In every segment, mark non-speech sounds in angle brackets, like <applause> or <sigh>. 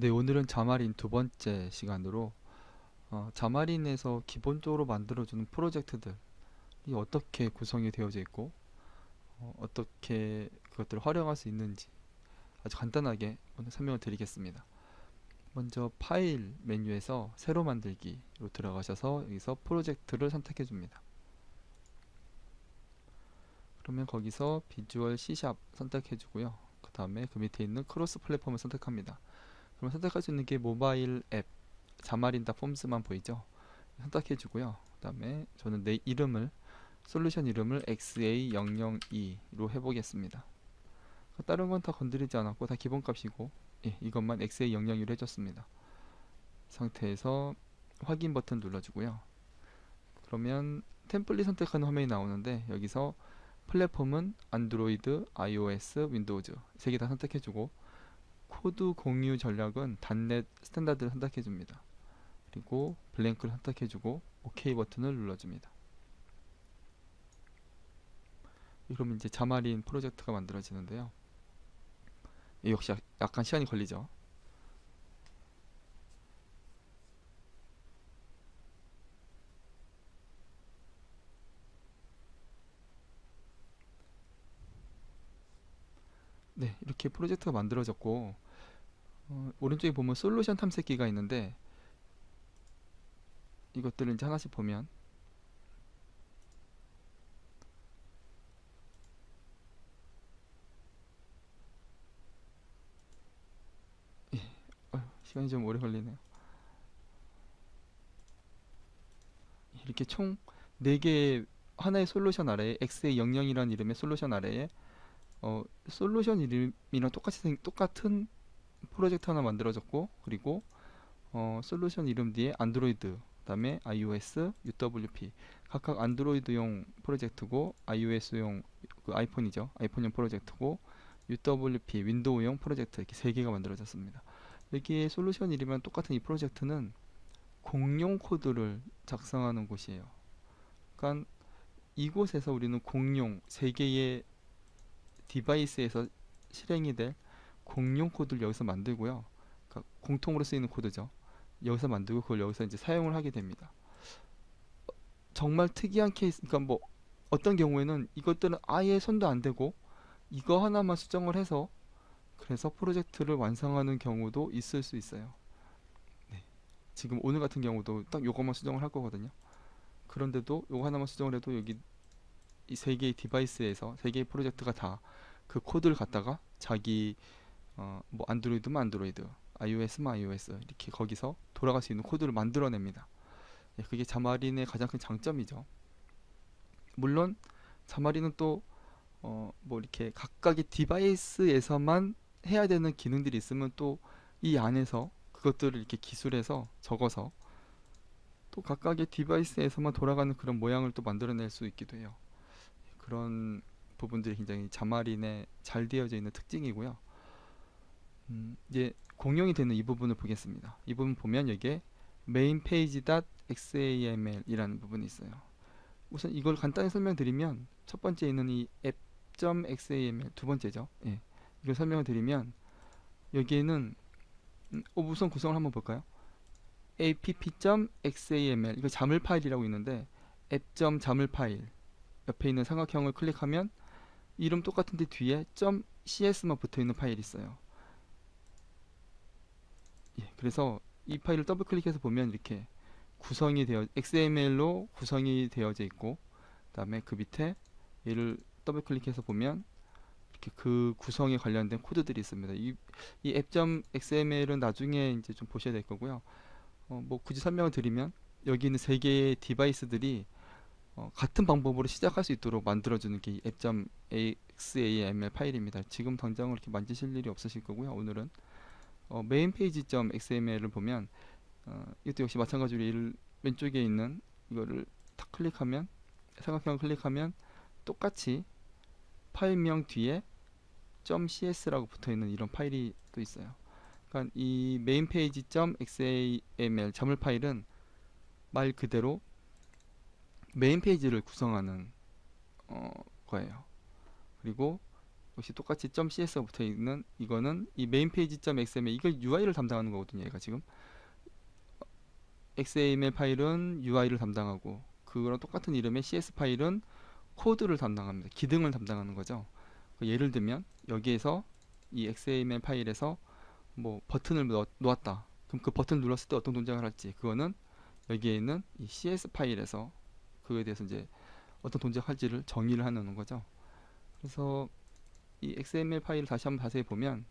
네, 오늘은 자마린 두 번째 시간으로 어, 자마린에서 기본적으로 만들어주는 프로젝트들이 어떻게 구성이 되어져 있고 어, 어떻게 그것들을 활용할 수 있는지 아주 간단하게 오늘 설명을 드리겠습니다. 먼저 파일 메뉴에서 새로 만들기로 들어가셔서 여기서 프로젝트를 선택해 줍니다. 그러면 거기서 비주얼 C샵 선택해 주고요. 그 다음에 그 밑에 있는 크로스 플랫폼을 선택합니다. 그럼 선택할 수 있는 게 모바일 앱 자마린다 폼스만 보이죠? 선택해 주고요. 그 다음에 저는 내 이름을 솔루션 이름을 XA002로 해보겠습니다. 다른 건 다 건드리지 않았고 다 기본값이고 예, 이것만 XA002로 해줬습니다. 상태에서 확인 버튼 눌러주고요. 그러면 템플릿 선택하는 화면이 나오는데 여기서 플랫폼은 안드로이드, iOS, 윈도우즈 세 개 다 선택해주고 코드 공유 전략은 단넷 스탠다드를 선택해줍니다. 그리고 블랭크를 선택해주고 OK 버튼을 눌러줍니다. 그러면 이제 자마린 프로젝트가 만들어지는데요. 역시 약간 시간이 걸리죠. 네, 이렇게 프로젝트가 만들어졌고 어, 오른쪽에 보면 솔루션 탐색기가 있는데 이것들을 이제 하나씩 보면 예, 어휴, 시간이 좀 오래 걸리네요. 이렇게 총 4개의 하나의 솔루션 아래에 XA00이라는 이름의 솔루션 아래에 어, 솔루션 이름이랑 똑같이 생, 똑같은 프로젝트 하나 만들어졌고 그리고 어, 솔루션 이름 뒤에 안드로이드 그다음에 iOS, UWP 각각 안드로이드용 프로젝트고 iOS용 그 아이폰이죠 아이폰용 프로젝트고 UWP 윈도우용 프로젝트 이렇게 세 개가 만들어졌습니다. 여기에 솔루션 이름이랑 똑같은 이 프로젝트는 공용 코드를 작성하는 곳이에요. 그러니까 이곳에서 우리는 공용 세 개의 디바이스에서 실행이 될 공용 코드를 여기서 만들고요. 그러니까 공통으로 쓰이는 코드죠. 여기서 만들고 그걸 여기서 이제 사용을 하게 됩니다. 정말 특이한 케이스, 그러니까 뭐 어떤 경우에는 이것들은 아예 손도 안 대고 이거 하나만 수정을 해서 그래서 프로젝트를 완성하는 경우도 있을 수 있어요. 네. 지금 오늘 같은 경우도 딱 요것만 수정을 할 거거든요. 그런데도 요거 하나만 수정을 해도 여기 이 세 개의 디바이스에서 세 개의 프로젝트가 다 그 코드를 갖다가 자기 어, 뭐 안드로이드면 안드로이드, iOS면 iOS 이렇게 거기서 돌아갈 수 있는 코드를 만들어냅니다. 예, 그게 자마린의 가장 큰 장점이죠. 물론 자마린은 또 어, 뭐 이렇게 각각의 디바이스에서만 해야 되는 기능들이 있으면 또 이 안에서 그것들을 이렇게 기술해서 적어서 또 각각의 디바이스에서만 돌아가는 그런 모양을 또 만들어낼 수 있기도 해요. 그런 부분들이 굉장히 자마린에 잘 되어져 있는 특징이고요. 음, 이제 공용이 되는 이 부분을 보겠습니다. 이 부분 보면 여기에 main page.xaml이라는 부분이 있어요. 우선 이걸 간단히 설명드리면 첫 번째 있는 이 app.xaml 두 번째죠. 예. 이걸 설명을 드리면 여기에는 음, 어, 우선 구성을 한번 볼까요? app.xaml 이거 자물 파일이라고 있는데 app.자물 파일 옆에 있는 삼각형을 클릭하면 이름 똑같은데 뒤에 .cs만 붙어 있는 파일이 있어요. 예, 그래서 이 파일을 더블 클릭해서 보면 이렇게 구성이 되어 XML로 구성이 되어져 있고 그 다음에 그 밑에 얘를 더블 클릭해서 보면 이렇게 그 구성에 관련된 코드들이 있습니다. 이, 이 app.xml은 나중에 이제 좀 보셔야 될 거고요. 어, 뭐 굳이 설명을 드리면 여기 있는 세 개의 디바이스들이 어, 같은 방법으로 시작할 수 있도록 만들어주는 게 app.xaml 파일입니다. 지금 당장 이렇게 만지실 일이 없으실 거고요. 오늘은 어, 메인 페이지.xml을 보면 어, 이것도 역시 마찬가지로 이 왼쪽에 있는 이거를 탁 클릭하면 삼각형을 클릭하면 똑같이 파일명 뒤에 .cs라고 붙어 있는 이런 파일이 또 있어요. 그러니까 이 메인 페이지.xaml 자물 파일은 말 그대로 메인 페이지를 구성하는 어, 거예요. 그리고 역시 똑같이 .cs가 붙어 있는 이거는 이 메인 페이지 .xml 이걸 UI를 담당하는 거거든요. 얘가 지금 XML 파일은 UI를 담당하고 그거랑 똑같은 이름의 CS 파일은 코드를 담당합니다. 기능을 담당하는 거죠. 그 예를 들면 여기에서 이 XML 파일에서 뭐 버튼을 넣, 놓았다. 그럼 그 버튼을 눌렀을 때 어떤 동작을 할지 그거는 여기에 있는 이 CS 파일에서 그거에 대해서 이제 어떤 동작 할지를 정의를 하는 거죠. 그래서 이 XML 파일을 다시 한번 자세히 보면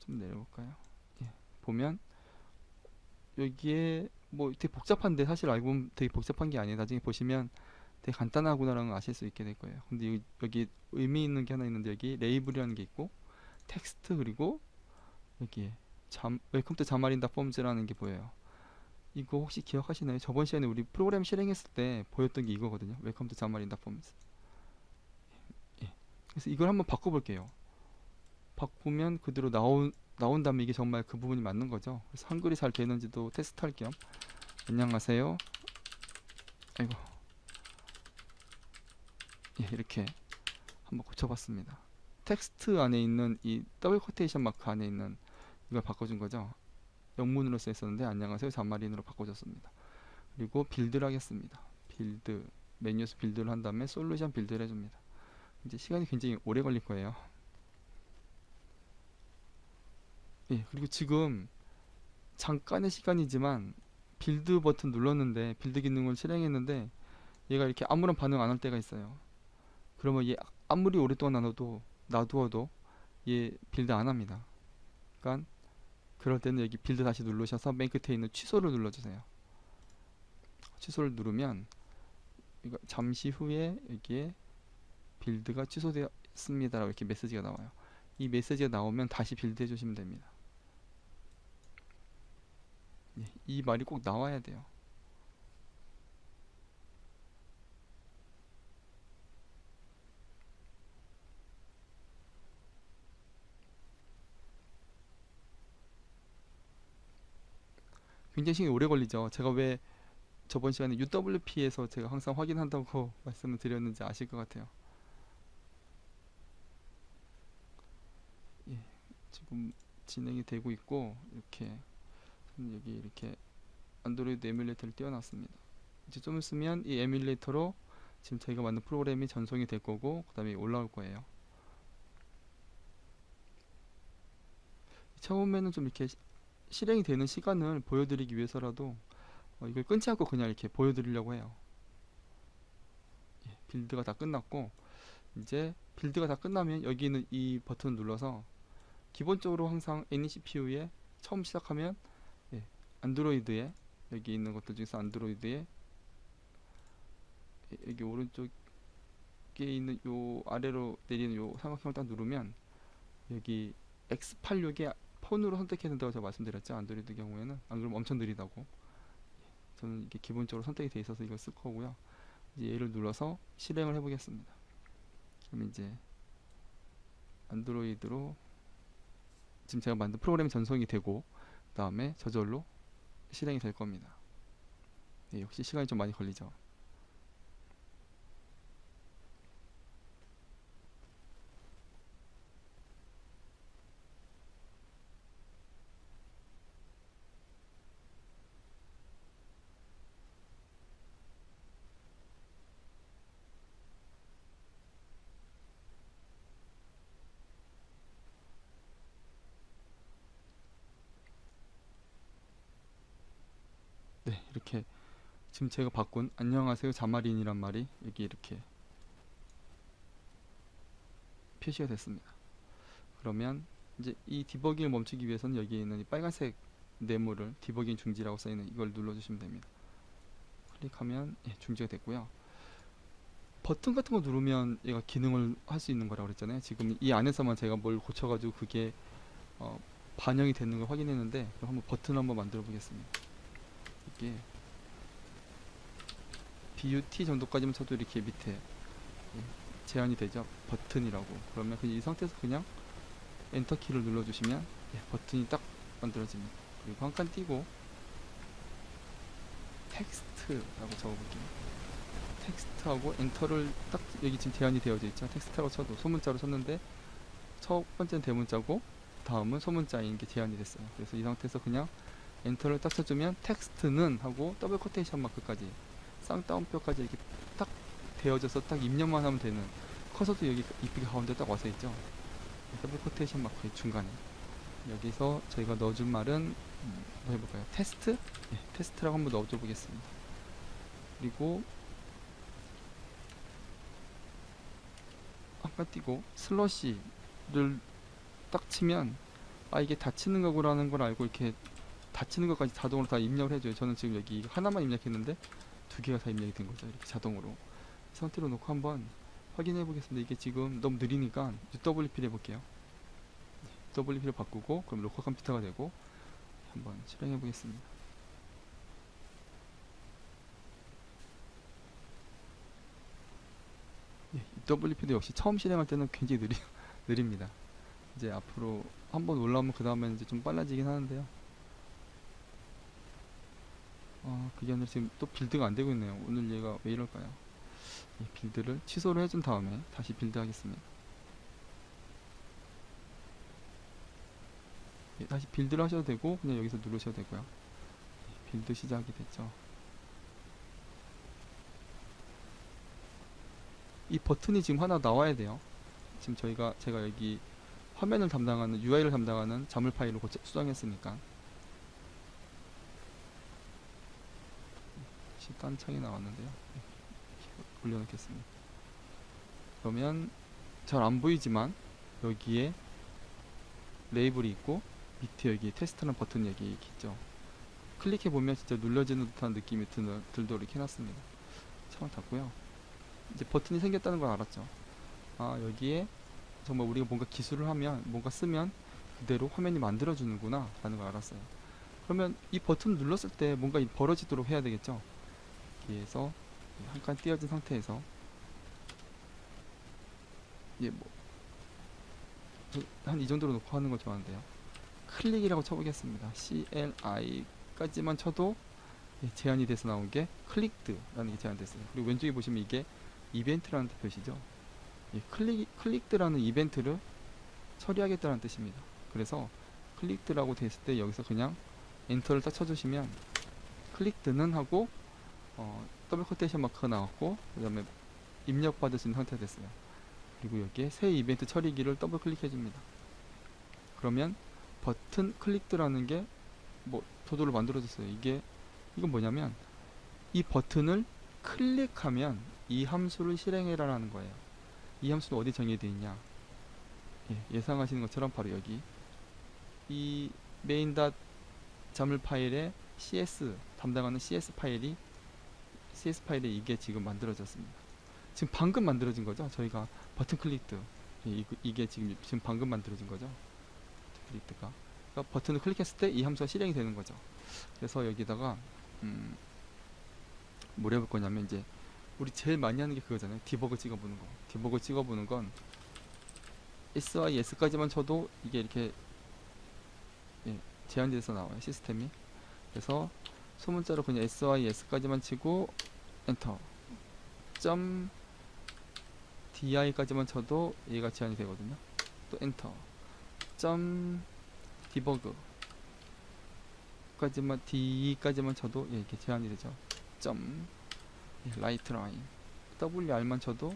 좀 내려볼까요? 예, 보면 여기에 뭐 되게 복잡한데 사실 알고 보면 되게 복잡한 게 아니에요. 나중에 보시면 되게 간단하구나라는 걸 아실 수 있게 될 거예요. 근데 여기, 의미 있는 게 하나 있는데 여기 레이블이라는 게 있고 텍스트 그리고 여기에 잠 웰컴 투 자마린다 폼즈라는 게 보여요. 이거 혹시 기억하시나요? 저번 시간에 우리 프로그램 실행했을 때 보였던 게 이거거든요. 웰컴 투 자마린다 폼즈. 예. 그래서 이걸 한번 바꿔볼게요. 바꾸면 그대로 나온 나온다면 이게 정말 그 부분이 맞는 거죠. 그래서 한글이 잘 되는지도 테스트할 겸 안녕하세요. 아이고 예, 이렇게 한번 고쳐봤습니다. 텍스트 안에 있는 이 더블 코테이션 마크 안에 있는 이걸 바꿔준 거죠. 영문으로 써 있었는데 안녕하세요 잔마린으로 바꿔줬습니다. 그리고 빌드를 하겠습니다. 빌드 메뉴에서 빌드를 한 다음에 솔루션 빌드를 해줍니다. 이제 시간이 굉장히 오래 걸릴 거예요. 예, 그리고 지금 잠깐의 시간이지만 빌드 버튼 눌렀는데 빌드 기능을 실행했는데 얘가 이렇게 아무런 반응 안 할 때가 있어요. 그러면 얘 아무리 오랫동안 놔둬도 놔두어도 얘 빌드 안 합니다. 그러니까 그럴 때는 여기 빌드 다시 누르셔서 맨 끝에 있는 취소를 눌러주세요. 취소를 누르면 이거 잠시 후에 여기에 빌드가 취소되었습니다 라고 이렇게 메시지가 나와요. 이 메시지가 나오면 다시 빌드 해주시면 됩니다. 예, 이 말이 꼭 나와야 돼요. 굉장히 시간이 오래 걸리죠. 제가 왜 저번 시간에 UWP에서 제가 항상 확인한다고 <laughs> 말씀을 드렸는지 아실 것 같아요. 예, 지금 진행이 되고 있고 이렇게 여기 이렇게 안드로이드 에뮬레이터를 띄워놨습니다. 이제 좀 있으면 이 에뮬레이터로 지금 저희가 만든 프로그램이 전송이 될 거고 그 다음에 올라올 거예요. 처음에는 좀 이렇게 시- 실행이 되는 시간을 보여드리기 위해서라도 어, 이걸 끊지 않고 그냥 이렇게 보여드리려고 해요. 예, 빌드가 다 끝났고 이제 빌드가 다 끝나면 여기 있는 이 버튼을 눌러서 기본적으로 항상 NCPU에 처음 시작하면 예, 안드로이드에 여기 있는 것들 중에서 안드로이드에 예, 여기 오른쪽에 있는 요 아래로 내리는 요 삼각형을 딱 누르면 여기 X86에 폰으로 선택해야 된다고 제가 말씀드렸죠? 안드로이드 경우에는? 안 그러면 엄청 느리다고. 저는 이게 기본적으로 선택이 돼 있어서 이걸 쓸 거고요. 이제 얘를 눌러서 실행을 해 보겠습니다. 그럼 이제 안드로이드로 지금 제가 만든 프로그램이 전송이 되고 그 다음에 저절로 실행이 될 겁니다. 네, 역시 시간이 좀 많이 걸리죠 네 이렇게 지금 제가 바꾼 안녕하세요 자마린이란 말이 여기 이렇게 표시가 됐습니다. 그러면 이제 이 디버깅을 멈추기 위해서는 여기에 있는 이 빨간색 네모를 디버깅 중지라고 써있는 이걸 눌러주시면 됩니다. 클릭하면 예, 중지가 됐고요. 버튼 같은 거 누르면 얘가 기능을 할 수 있는 거라고 그랬잖아요. 지금 이 안에서만 제가 뭘 고쳐가지고 그게 어, 반영이 되는 걸 확인했는데 그럼 한번 버튼 한번 만들어 보겠습니다 이게 BUT 정도까지만 쳐도 이렇게 밑에 예, 제한이 되죠? 버튼이라고. 그러면 그냥 이 상태에서 그냥 엔터 키를 눌러주시면 예, 버튼이 딱 만들어집니다. 그리고 한 칸 띄고 텍스트라고 적어볼게요. 텍스트하고 엔터를 딱 여기 지금 제한이 되어져 있죠? 텍스트라고 쳐도 소문자로 쳤는데 첫 번째는 대문자고 다음은 소문자인 게 제한이 됐어요. 그래서 이 상태에서 그냥 엔터를 딱 쳐주면 텍스트는 하고 더블 코테이션 마크까지 쌍따옴표까지 이렇게 딱 되어져서 딱 입력만 하면 되는 커서도 여기 이쁘게 가운데 딱 와서 있죠. 더블 코테이션 마크의 중간에 여기서 저희가 넣어줄 말은 음, 뭐 해볼까요? 테스트? 네, 테스트라고 한번 넣어줘 보겠습니다. 그리고 아까 띄고 슬러시를 딱 치면 아 이게 닫히는 거구라는 걸 알고 이렇게 닫히는 것까지 자동으로 다 입력을 해줘요. 저는 지금 여기 하나만 입력했는데 두 개가 다 입력이 된 거죠. 이렇게 자동으로 이 상태로 놓고 한번 확인해 보겠습니다. 이게 지금 너무 느리니까 UWP를 해볼게요. WP를 바꾸고 그럼 로컬 컴퓨터가 되고 한번 실행해 보겠습니다. 예, WP도 역시 처음 실행할 때는 굉장히 느리, <laughs> 느립니다. 이제 앞으로 한번 올라오면 그 다음에 이제 좀 빨라지긴 하는데요. 아, 그게 아니라 지금 또 빌드가 안 되고 있네요. 오늘 얘가 왜 이럴까요? 이 빌드를 취소를 해준 다음에 다시 빌드 하겠습니다. 예, 다시 빌드를 하셔도 되고 그냥 여기서 누르셔도 되고요. 예, 빌드 시작이 됐죠. 이 버튼이 지금 하나 나와야 돼요. 지금 저희가 제가 여기 화면을 담당하는 UI를 담당하는 자물 파일을 수정했으니까 다시 딴 창이 나왔는데요. 네, 올려놓겠습니다. 그러면 잘 안 보이지만 여기에 레이블이 있고 밑에 여기 테스트라는 버튼 여기 있죠. 클릭해 보면 진짜 눌러지는 듯한 느낌이 드는, 들도록 해놨습니다. 창을 닫고요. 이제 버튼이 생겼다는 걸 알았죠. 아 여기에 정말 우리가 뭔가 기술을 하면 뭔가 쓰면 그대로 화면이 만들어주는구나 라는 걸 알았어요. 그러면 이 버튼 눌렀을 때 뭔가 이 벌어지도록 해야 되겠죠. 여기에서 한 칸 띄어진 상태에서 예, 뭐, 한 이 정도로 놓고 하는 걸 좋아하는데요. 클릭이라고 쳐보겠습니다. CLI까지만 쳐도 예, 제한이 돼서 나온 게 클릭드라는 게 제한됐어요. 그리고 왼쪽에 보시면 이게 이벤트라는 뜻이죠. 예, 클릭, 클릭드라는 이벤트를 처리하겠다는 뜻입니다. 그래서 클릭드라고 됐을 때 여기서 그냥 엔터를 딱 쳐주시면 클릭드는 하고 어, 더블 코테이션 마크가 나왔고 그 다음에 입력 있는 상태가 됐어요. 그리고 여기에 새 이벤트 처리기를 더블 클릭해 줍니다. 그러면 버튼 클릭드라는 게 뭐 도도를 만들어줬어요. 이게 이건 뭐냐면 이 버튼을 클릭하면 이 함수를 실행해라라는 거예요. 이 함수는 어디 정의되어 있냐? 예, 상하시는 것처럼 바로 여기 이 메인 닷 자물 파일에 CS 담당하는 CS 파일이 CS 파일에 이게 지금 만들어졌습니다. 지금 방금 만들어진 거죠. 저희가 버튼 이, 이게 지금 지금 방금 만들어진 거죠. 클릭드가 그러니까 버튼을 클릭했을 때 이 함수가 실행이 되는 거죠. 그래서 여기다가 음, 뭘 해볼 거냐면 이제 우리 제일 많이 하는 게 그거잖아요. 디버그 찍어보는 거. 디버그 찍어보는 건 SIS까지만 쳐도 이게 이렇게 예, 제한돼서 나와요. 시스템이. 그래서 소문자로 그냥 SIS까지만 치고 엔터. 점 DI까지만 쳐도 얘가 제한이 되거든요. 또 엔터. 점 디버그 까지만 D까지만 쳐도 예, 이렇게 제한이 되죠. 점 예, 라이트 라인 WR만 쳐도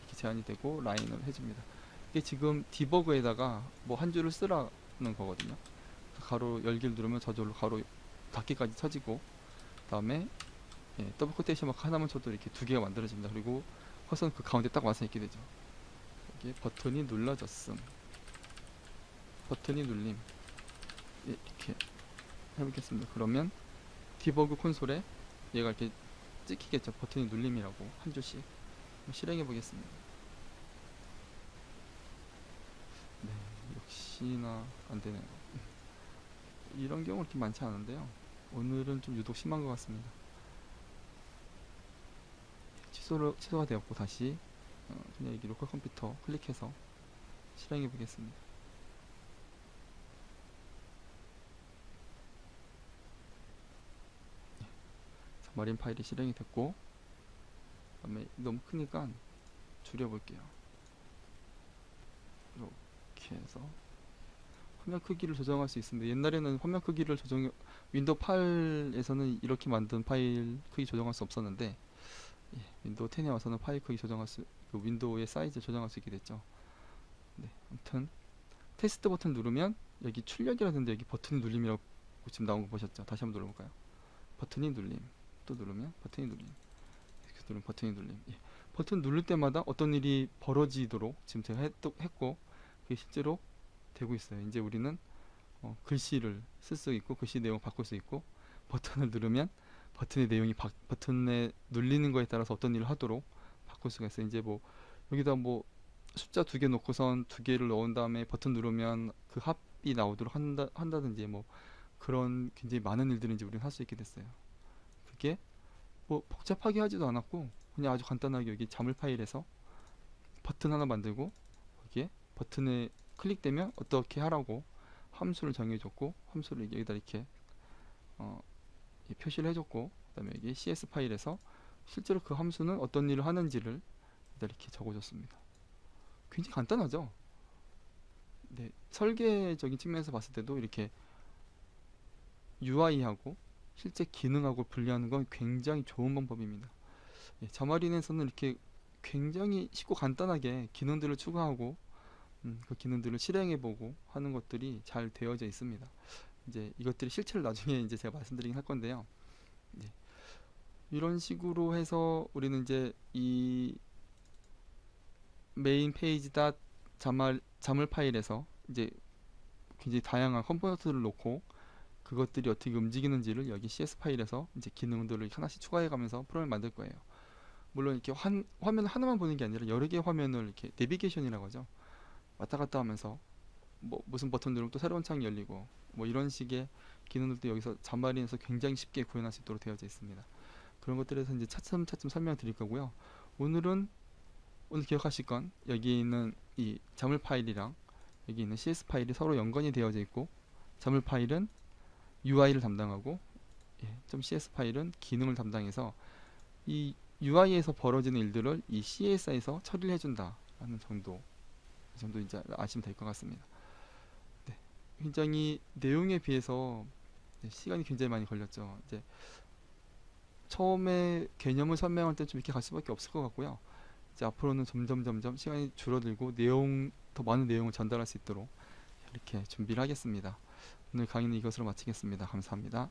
이렇게 제한이 되고 라인을 해줍니다. 이게 지금 디버그에다가 뭐 한 줄을 쓰라는 거거든요. 가로 열기를 누르면 저절로 가로 닫기까지 쳐지고 다음에 예, 더블 코테이션 마크 하나만 쳐도 이렇게 두 개가 만들어집니다. 그리고 커서는 그 가운데 딱 와서 있게 되죠. 여기에 버튼이 눌러졌음. 버튼이 눌림. 예, 이렇게 해보겠습니다. 그러면 디버그 콘솔에 얘가 이렇게 찍히겠죠. 버튼이 눌림이라고 한 줄씩 실행해 보겠습니다. 네, 역시나 안 되네요. 이런 경우 그렇게 많지 않은데요. 오늘은 좀 유독 심한 것 같습니다. 취소를 취소가 되었고 다시 어, 그냥 여기 로컬 컴퓨터 클릭해서 실행해 보겠습니다. 마린 파일이 실행이 됐고 그다음에 너무 크니까 줄여볼게요. 이렇게 해서 화면 크기를 조정할 수 있습니다. 옛날에는 화면 크기를 조정 윈도우 8에서는 이렇게 만든 파일 크기 조정할 수 없었는데 예, 윈도우 10에 와서는 파일 크기 조정할 수, 그 윈도우의 사이즈 조정할 수 있게 됐죠. 네, 아무튼 테스트 버튼 누르면 여기 출력이라든지 여기 버튼 눌림이라고 지금 나온 거 보셨죠? 다시 한번 눌러볼까요? 버튼이 눌림, 또 누르면 버튼이 눌림, 이렇게 누르면 버튼이 눌림. 예. 버튼 누를 때마다 어떤 일이 벌어지도록 지금 제가 했, 했고 그게 실제로 되고 있어요. 이제 우리는 어, 글씨를 쓸 수 있고 글씨 내용 바꿀 수 있고 버튼을 누르면 버튼의 내용이 바, 버튼에 눌리는 거에 따라서 어떤 일을 하도록 바꿀 수가 있어요. 이제 뭐 여기다 뭐 숫자 두 개 놓고선 두 개를 넣은 다음에 버튼 누르면 그 합이 나오도록 한다, 한다든지 뭐 그런 굉장히 많은 일들을 이제 우리는 할 수 있게 됐어요. 그게 뭐 복잡하게 하지도 않았고 그냥 아주 간단하게 여기 자물 파일에서 버튼 하나 만들고 거기에 버튼에 클릭되면 어떻게 하라고 함수를 정해줬고 함수를 여기다 이렇게 어, 이 표시를 해줬고 그 다음에 여기 CS 파일에서 실제로 그 함수는 어떤 일을 하는지를 여기다 이렇게 적어줬습니다. 굉장히 간단하죠. 네, 설계적인 측면에서 봤을 때도 이렇게 UI하고 실제 기능하고 분리하는 건 굉장히 좋은 방법입니다. 예, 자마린에서는 이렇게 굉장히 쉽고 간단하게 기능들을 추가하고 음, 그 기능들을 실행해보고 하는 것들이 잘 되어져 있습니다. 이제 이것들이 실체를 나중에 이제 제가 말씀드리긴 할 건데요. 네. 이런 식으로 해서 우리는 이제 이 메인 페이지 닷 자말 자물 파일에서 이제 굉장히 다양한 컴포넌트를 놓고 그것들이 어떻게 움직이는지를 여기 CS 파일에서 이제 기능들을 하나씩 추가해가면서 프로그램을 만들 거예요. 물론 이렇게 환, 화면 하나만 보는 게 아니라 여러 개의 화면을 이렇게 내비게이션이라고 하죠. 왔다 갔다 하면서 뭐 무슨 버튼 누르면 또 새로운 창이 열리고 뭐 이런 식의 기능들도 여기서 잔마리에서 굉장히 쉽게 구현할 수 있도록 되어져 있습니다. 그런 것들에서 이제 차츰차츰 설명드릴 거고요. 오늘은 오늘 기억하실 건 여기 있는 이 자물 파일이랑 여기 있는 CS 파일이 서로 연관이 되어져 있고 자물 파일은 UI를 담당하고 예, .cs 파일은 기능을 담당해서 이 UI에서 벌어지는 일들을 이 CS에서 처리를 해준다라는 정도 이 정도 이제 아시면 될 것 같습니다. 네, 굉장히 내용에 비해서 네, 시간이 굉장히 많이 걸렸죠. 이제 처음에 개념을 설명할 때 좀 이렇게 갈 수밖에 없을 것 같고요. 이제 앞으로는 점점 점점 시간이 줄어들고 내용 더 많은 내용을 전달할 수 있도록 이렇게 준비를 하겠습니다. 오늘 강의는 이것으로 마치겠습니다. 감사합니다.